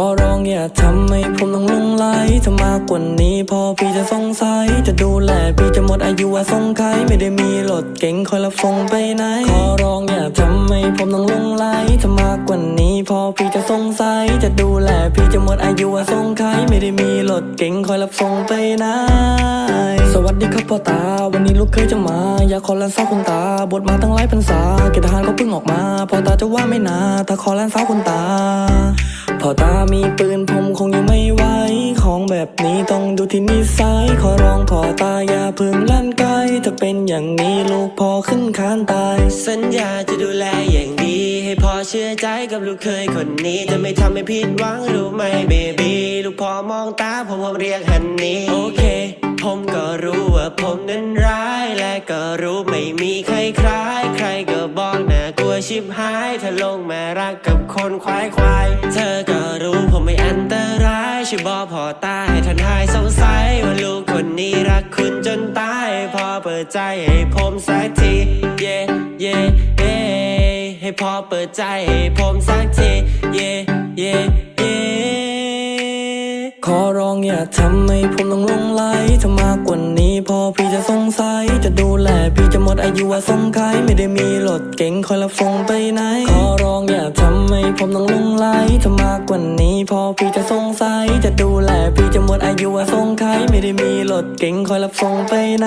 อร้องอย่าทำให้ผมต้องลงไหลถ้ามากกว่านี้พอพี่จะสงสัย จะดูแลพี่จะหมดอายุว่าสงไขไม่ได้มีรถเก๋งคอยรับส่งไปไหน ขอร้องอย่าทำให้ผมต้องลงไหลถ้ามากกว่านี้พอพี่จะสงสัย จะดูแลพี่จะหมดอายุว่าสงไขไม่ได้มีรถเก๋งคอยรับส่งไปไหน สวัสดีครับพ่อตา วันนี้ลูกเคยจะมา อยากขอแลนสาวคุณตา บทมาตั้งหลายพรรษาเกณฑ์ทหารก็เพิ่งออกมา พ่อตาจะว่าไม่นาถ้าขอแลนสาวคุณตา พ่อตามีปืนผมคงอยู่ไม่ไหวของแบบนี้ต้องดูที่นิสัยขอร้องพ่อตาอย่าเพึ่งลั่นไกลถ้าเป็นอย่างนี้ลูกพอขึ้นคานตาย สัญญาจะดูแลอย่างดี ให้พ่อเชื่อใจกับลูกเคยคนนี้ จะไม่ทำให้ผิดหวังรู้ไหมเบบีลูกพ่อมองตาผมผมเรียกฮันนี่โอเคผมก็รู้ว่าผมนั้นร้ายและก็รู้ไม่มีใครคล้ายใคร ชิบหายถ้าลงมารักกับคนควายควายเธอก็รู้ผมไม่อันตรายช่วยบอกพ่อตาให้ท่านหายสงสัยว่าลูกคนนี้รักคุณจนตาย พอเปิดใจให้ผมสักที เย่เย่เย่ให้พ่อเปิดใจให้ผมสักที เย่เย่ ทำให้ผมต้องลงไหลถ้ามากกว่านี้พอพี่จะสงสัย จะดูแลพี่จะหมดอายุว่าสงไขไม่ได้มีรถเก๋งคอยรับส่งไปไหน ขอร้องอย่าทำให้ผมต้องลงไหลถ้ามากกว่านี้พอพี่จะสงสัย จะดูแลพี่จะหมดอายุว่าสงไขไม่ได้มีรถเก๋งคอยรับส่งไปไหน